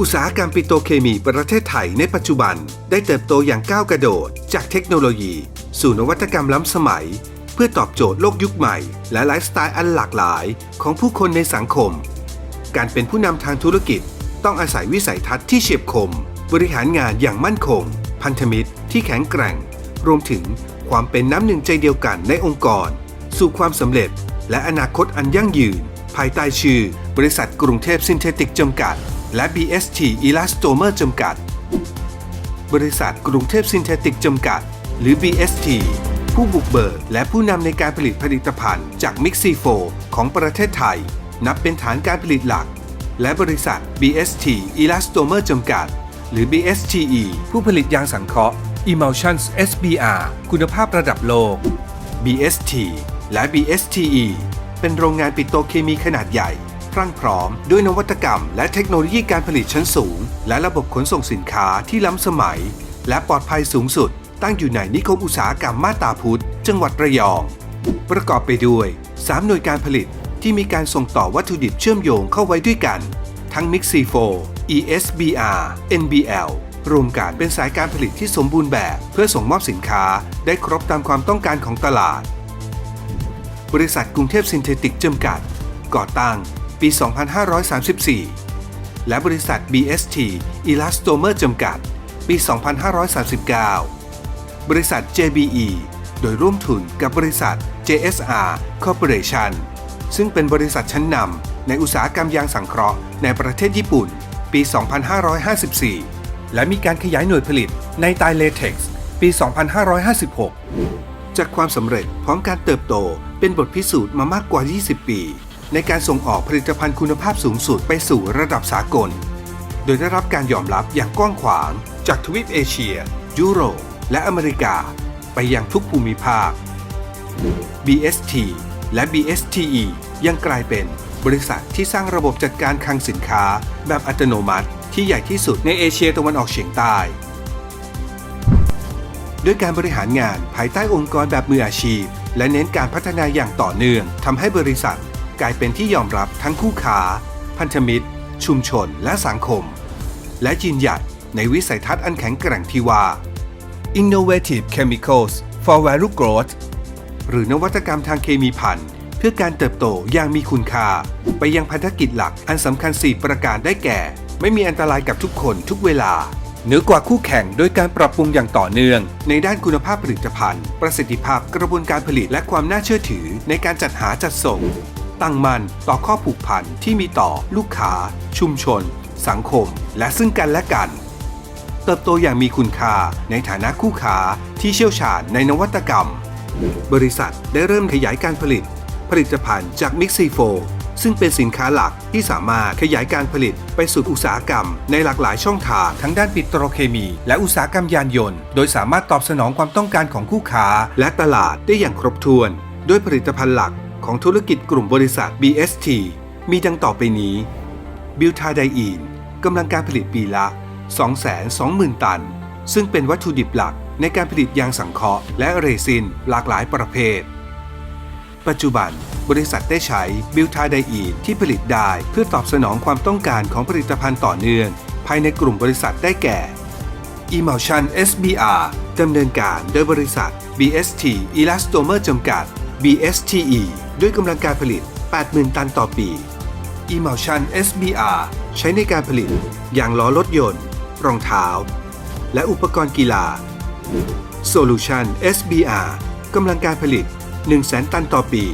อุตสาหกรรมปิโตเคมีประเทศไทยในปัจจุบัน ได้เติบโตอย่างก้าวกระโดด จากเทคโนโลยี สู่นวัตกรรมล้ำสมัย เพื่อตอบโจทย์โลกยุคใหม่ และไลฟ์สไตล์อันหลากหลายของผู้คนในสังคม การเป็นผู้นำทางธุรกิจ ต้องอาศัยวิสัยทัศน์ที่เฉียบคม บริหารงานอย่างมั่นคง พันธมิตรที่แข็งแกร่ง รวมถึงความเป็นน้ำหนึ่งใจเดียวกันในองค์กร สู่ความสำเร็จ และอนาคตอันยั่งยืน ภายใต้ชื่อ บริษัทกรุงเทพซินเทติกจำกัด และ BST Elastomer จำกัด บริษัทกรุงเทพซินเทติกจำกัด หรือ BST ผู้บุกเบิกและผู้นำในการผลิตผลิตภัณฑ์จากมิกซีโฟของประเทศไทย นับเป็นฐานการผลิตหลัก และบริษัท BST Elastomer จำกัด หรือ BSTE ผู้ผลิตยางสังเคราะห์ Emulsions SBR คุณภาพระดับโลก BST และ BSTE เป็นโรงงานปิโตรเคมีขนาดใหญ่ พรั่งพร้อม ด้วยนวัตกรรม และเทคโนโลยีการผลิตชั้นสูง และระบบขนส่งสินค้าที่ล้ำสมัย และปลอดภัยสูงสุด ตั้งอยู่ในนิคมอุตสาหกรรมมาตาพุธจังหวัดระยอง ประกอบไปด้วย 3 หน่วยการผลิตที่มีการส่งต่อวัตถุดิบเชื่อมโยงเข้าไว้ด้วยกัน ทั้ง Mixi4 ESBR NBL รวมกันเป็นสายการผลิตที่สมบูรณ์แบบ เพื่อส่งมอบสินค้าได้ครบตามความต้องการของตลาด บริษัทกรุงเทพซินเทติกจำกัด ก่อตั้ง ปี 2534 และบริษัท BST Elastomer จำกัด ปี 2539 บริษัท JBE โดยร่วมทุนกับบริษัท JSR Corporation ซึ่งเป็นบริษัทชั้นนำในอุตสาหกรรมยางสังเคราะห์ในประเทศญี่ปุ่น ปี 2554 และมีการขยายหน่วยผลิตในไตเลเท็กซ์ปี 2556 จากความสำเร็จพร้อมการเติบโตเป็นบทพิสูจน์มามากกว่า 20 ปี ในการส่งออกผลิตภัณฑ์คุณภาพสูงสุดไปสู่ระดับสากล โดยได้รับการยอมรับอย่างกว้างขวาง จากทวีปเอเชีย ยุโรป และอเมริกา ไปยังทุกภูมิภาค BST และ BSTE ยังกลายเป็นบริษัทที่สร้างระบบจัดการคลังสินค้า แบบอัตโนมัติ ที่ใหญ่ที่สุดในเอเชียตะวันออกเฉียงใต้ ด้วยการบริหารงานภายใต้องค์กรแบบมืออาชีพ และเน้นการพัฒนาอย่างต่อเนื่องทำให้บริษัท กลายเป็นที่ยอมรับทั้งคู่ค้า พันธมิตร ชุมชนและสังคม และยืนหยัดในวิสัยทัศน์อันแข็งแกร่งที่ว่า Innovative Chemicals for Value Growth หรือนวัตกรรมทางเคมีพันเพื่อการเติบโตอย่างมีคุณค่า ไปยังพันธกิจหลักอันสำคัญ 4 ประการได้แก่ ไม่มีอันตรายกับทุกคนทุกเวลาเหนือกว่าคู่แข่งโดยการปรับปรุงอย่างต่อเนื่อง ในด้านคุณภาพผลิตภัณฑ์ ประสิทธิภาพกระบวนการผลิตและความน่าเชื่อถือในการจัดหาจัดส่ง ตั้งมั่นต่อข้อผูกพันที่มีต่อลูกค้า ชุมชน สังคม และซึ่งกันและกัน เติบโตอย่างมีคุณค่าในฐานะคู่ค้าที่เชี่ยวชาญในนวัตกรรม บริษัทได้เริ่มขยายการผลิต ผลิตภัณฑ์จากมิกซีโฟซึ่งเป็นสินค้าหลักที่สามารถขยายการผลิตไปสู่อุตสาหกรรม ในหลากหลายช่องทางทั้งด้านปิโตรเคมี และอุตสาหกรรมยานยนต์ โดยสามารถตอบสนองความต้องการของคู่ค้า และตลาดได้อย่างครบถ้วน ด้วยผลิตภัณฑ์หลัก ของธุรกิจกลุ่มบริษัท BST มีดังต่อไปนี้ บิวทาไดอีนกำลังการผลิตปีละ 220,000 ตัน ซึ่งเป็นวัตถุดิบหลักในการผลิตยางสังเคราะห์และเรซินหลากหลายประเภท ปัจจุบัน บริษัทได้ใช้บิวทาไดอีนที่ผลิตได้เพื่อตอบสนองความต้องการของผลิตภัณฑ์ต่อเนื่อง ภายในกลุ่มบริษัทได้แก่ Emulsion SBR ดำเนินการโดยบริษัท BST Elastomer จำกัด BSTE ด้วยกำลังการผลิต 80,000 ตันต่อปี Emulsion SBR ใช้ในการผลิตยางล้อรถยนต์ รองเท้า และอุปกรณ์กีฬา Solution SBR กำลังการผลิต 100,000 ตันต่อปี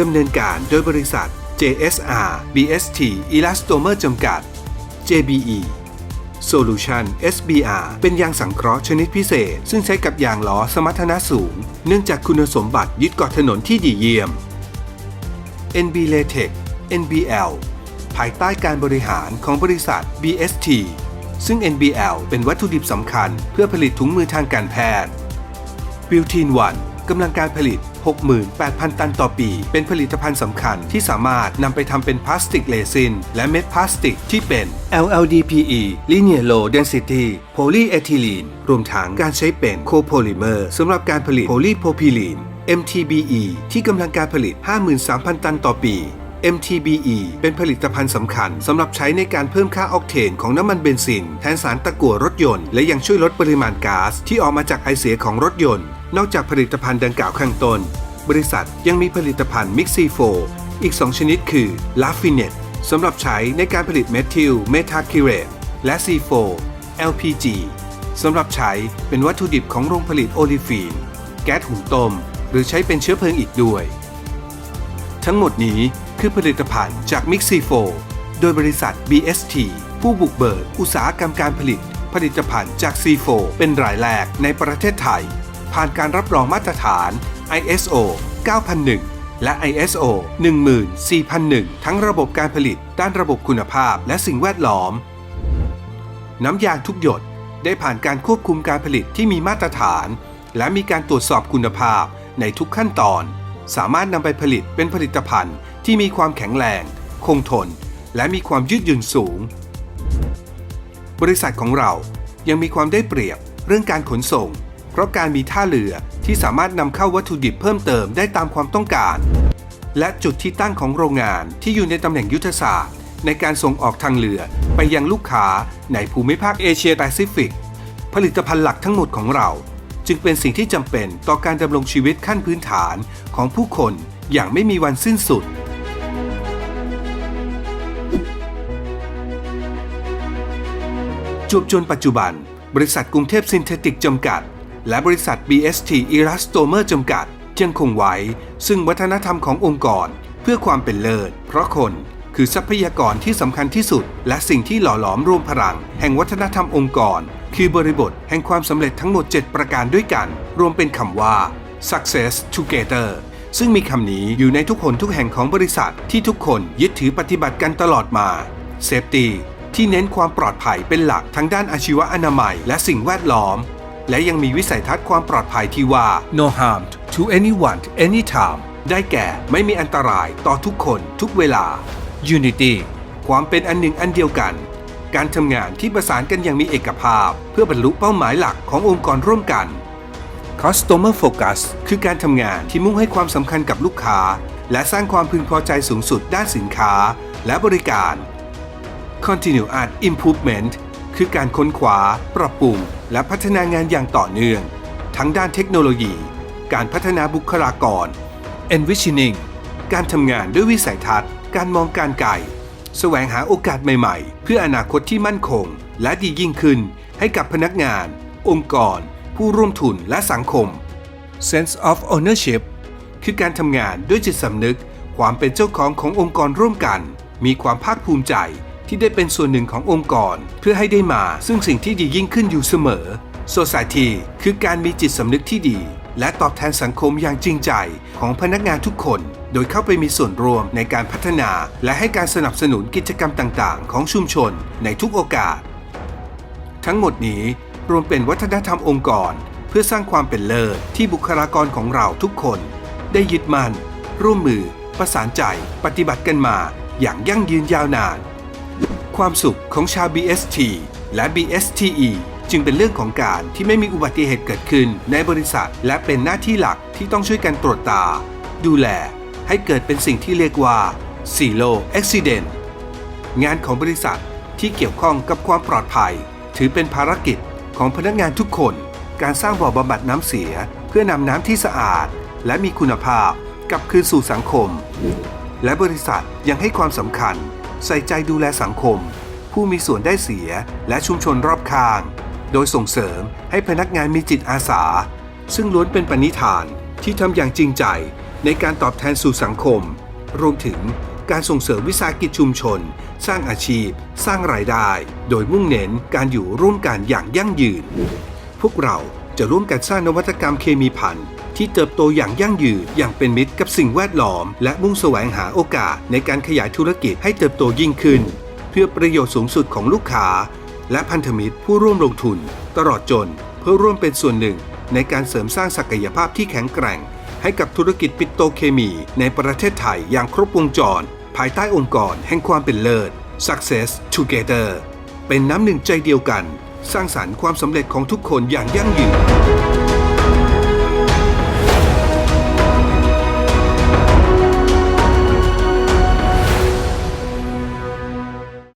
ดำเนินการโดยบริษัท JSR BST Elastomer จำกัด JBE Solution SBR เป็นยางสังเคราะห์ชนิดพิเศษ ซึ่งใช้กับยางล้อสมรรถนะสูง เนื่องจากคุณสมบัติยึดเกาะถนนที่ดีเยี่ยม NB Latex NBL ภายใต้การบริหารของบริษัท BST ซึ่ง NBL เป็นวัตถุดิบสำคัญเพื่อผลิตถุงมือทางการแพทย์ b u i l t i n One กำลังการผลิต 68,000 ตันต่อปี เป็นผลิตภัณฑ์สำคัญที่สามารถนำไปทำเป็นพลาสติกเรซิน และเม็ดพลาสติกที่เป็น LLDPE Linear Low Density Polyethylene รวมทั้งการใช้เป็นโคโพลิเมอร์สำหรับการผลิตโพลีโพพิลีน MTBE ที่กำลังการผลิต 53,000 ตันต่อปี MTBE เป็นผลิตภัณฑ์สำคัญสำหรับใช้ในการเพิ่มค่าออกเทนของน้ำมันเบนซิน แทนสารตะกั่วรถยนต์ และยังช่วยลดปริมาณก๊าซที่ออกมาจากไอเสียของรถยนต์ นอกจากผลิตภัณฑ์ดังกล่าวข้างต้น บริษัทยังมีผลิตภัณฑ์มิกซีโฟอีก 2 ชนิดคือลาฟิเนตสำหรับใช้ในการผลิตเมทิลเมทาคิเรตและ C4 LPG สำหรับใช้เป็นวัตถุดิบของโรงผลิตโอลิฟีน แก๊สหุงต้ม หรือใช้เป็นเชื้อเพลิงอีกด้วย ทั้งหมดนี้คือผลิตภัณฑ์จาก Mixi4 โดยบริษัท BST ผู้บุกเบิกอุตสาหกรรมการผลิต ผลิตภัณฑ์จาก C4 เป็นรายแรกในประเทศไทย ผ่านการรับรองมาตรฐาน ISO 9001 และ ISO 14001 ทั้งระบบการผลิต ด้านระบบคุณภาพและสิ่งแวดล้อม น้ำยางทุกหยดได้ผ่านการควบคุมการผลิตที่มีมาตรฐาน และมีการตรวจสอบคุณภาพ ในทุกขั้นตอน สามารถนำไปผลิตเป็นผลิตภัณฑ์ที่มีความแข็งแรง คงทน และมีความยืดหยุ่นสูง บริษัทของเรายังมีความได้เปรียบเรื่องการขนส่ง เพราะการมีท่าเรือที่สามารถนำเข้าวัตถุดิบเพิ่มเติมได้ตามความต้องการ และจุดที่ตั้งของโรงงานที่อยู่ในตำแหน่งยุทธศาสตร์ ในการส่งออกทางเรือไปยังลูกค้าในภูมิภาคเอเชียแปซิฟิก ผลิตภัณฑ์หลักทั้งหมดของเรา จึงเป็นสิ่งที่จำเป็นต่อการดำรงชีวิตขั้นพื้นฐานของผู้คนอย่างไม่มีวันสิ้นสุด จวบจนปัจจุบัน บริษัทกรุงเทพซินเทติกจำกัด และบริษัท BST Elastomer จำกัดยังคงไว้ ซึ่งวัฒนธรรมขององค์กร เพื่อความเป็นเลิศ เพราะคน คือทรัพยากรที่สำคัญที่สุด และสิ่งที่หล่อหลอมรวมพลัง แห่งวัฒนธรรมองค์กร คือบริบทแห่งความสำเร็จทั้งหมด 7 ประการด้วยกัน รวมเป็นคำว่า success together ซึ่งมีคำนี้อยู่ในทุกคนทุกแห่งของบริษัทที่ทุกคนยึดถือปฏิบัติกันตลอดมา safety ที่เน้นความปลอดภัยเป็นหลักทั้งด้านอาชีวอนามัย และสิ่งแวดล้อม และยังมีวิสัยทัศน์ความปลอดภัยที่ว่า no harm to anyone anytime ได้แก่ไม่มีอันตรายต่อทุกคนทุกเวลา unity ความเป็นอันหนึ่งอันเดียวกัน การทำงานที่ประสานกันอย่างมีเอกภาพ เพื่อบรรลุเป้าหมายหลักขององค์กรร่วมกัน Customer Focus คือการทำงานที่มุ่งให้ความสำคัญกับลูกค้า และสร้างความพึงพอใจสูงสุดด้านสินค้าและบริการ Continuous Improvement คือการค้นคว้า ปรับปรุง และพัฒนางานอย่างต่อเนื่อง ทั้งด้านเทคโนโลยี การพัฒนาบุคลากร Envisioning การทำงานด้วยวิสัยทัศน์ การมองการไกลแสวงหาโอกาสใหม่ๆ เพื่ออนาคตที่มั่นคง และดียิ่งขึ้นให้กับพนักงาน องค์กร ผู้ร่วมทุนและสังคม Sense of Ownership คือการทำงานด้วยจิตสำนึก ความเป็นเจ้าของขององค์กรร่วมกัน มีความภาคภูมิใจที่ได้เป็นส่วนหนึ่งขององค์กร เพื่อให้ได้มาซึ่งสิ่งที่ดียิ่งขึ้นอยู่เสมอ Society คือการมีจิตสำนึกที่ดี และตอบแทนสังคมอย่างจริงใจของพนักงานทุกคน โดยเข้าไปมีส่วนร่วมในการพัฒนา และให้การสนับสนุนกิจกรรมต่างๆ ของชุมชนในทุกโอกาส ทั้งหมดนี้รวมเป็นวัฒนธรรมองค์กร เพื่อสร้างความเป็นเลิศที่บุคลากรของเราทุกคน ได้ยึดมั่น ร่วมมือ ประสานใจ ปฏิบัติกันมาอย่างยั่งยืนยาวนาน ความสุขของชาว BST และ BSTE จึงเป็นเรื่องของการที่ไม่มีอุบัติเหตุเกิดขึ้นในบริษัท และเป็นหน้าที่หลักที่ต้องช่วยกันตรวจตา ดูแล ให้เกิดเป็นสิ่งที่เรียกว่า Zero Accident งานของบริษัทที่เกี่ยวข้องกับความปลอดภัย ถือเป็นภารกิจของพนักงานทุกคน การสร้างบ่อบำบัดน้ำเสีย เพื่อนำน้ำที่สะอาด และมีคุณภาพกลับคืนสู่สังคม และบริษัทยังให้ความสำคัญ ใส่ใจดูแลสังคม ผู้มีส่วนได้เสียและชุมชนรอบข้าง โดยส่งเสริมให้พนักงานมีจิตอาสา ซึ่งล้วนเป็นปณิธานที่ทำอย่างจริงใจในการตอบแทนสู่สังคม รวมถึงการส่งเสริมวิสาหกิจชุมชน สร้างอาชีพ สร้างรายได้ โดยมุ่งเน้นการอยู่ร่วมกันอย่างยั่งยืน พวกเราจะร่วมกันสร้างนวัตกรรมเคมีพันธุ์ที่เติบโตอย่างยั่งยืนอย่างเป็นมิตรกับสิ่งแวดล้อม และมุ่งแสวงหาโอกาสในการขยายธุรกิจให้เติบโตยิ่งขึ้น เพื่อประโยชน์สูงสุดของลูกค้า และพันธมิตรผู้ร่วมลงทุน ตลอดจนเพื่อร่วมเป็นส่วนหนึ่ง ในการเสริมสร้างศักยภาพที่แข็งแกร่ง ให้กับธุรกิจปิโตเคมี ในประเทศไทยอย่างครบวงจร ภายใต้องค์กรแห่งความเป็นเลิศ Success Together เป็นน้ำหนึ่งใจเดียวกัน สร้างสรรค์ความสำเร็จของทุกคนอย่างยั่งยืน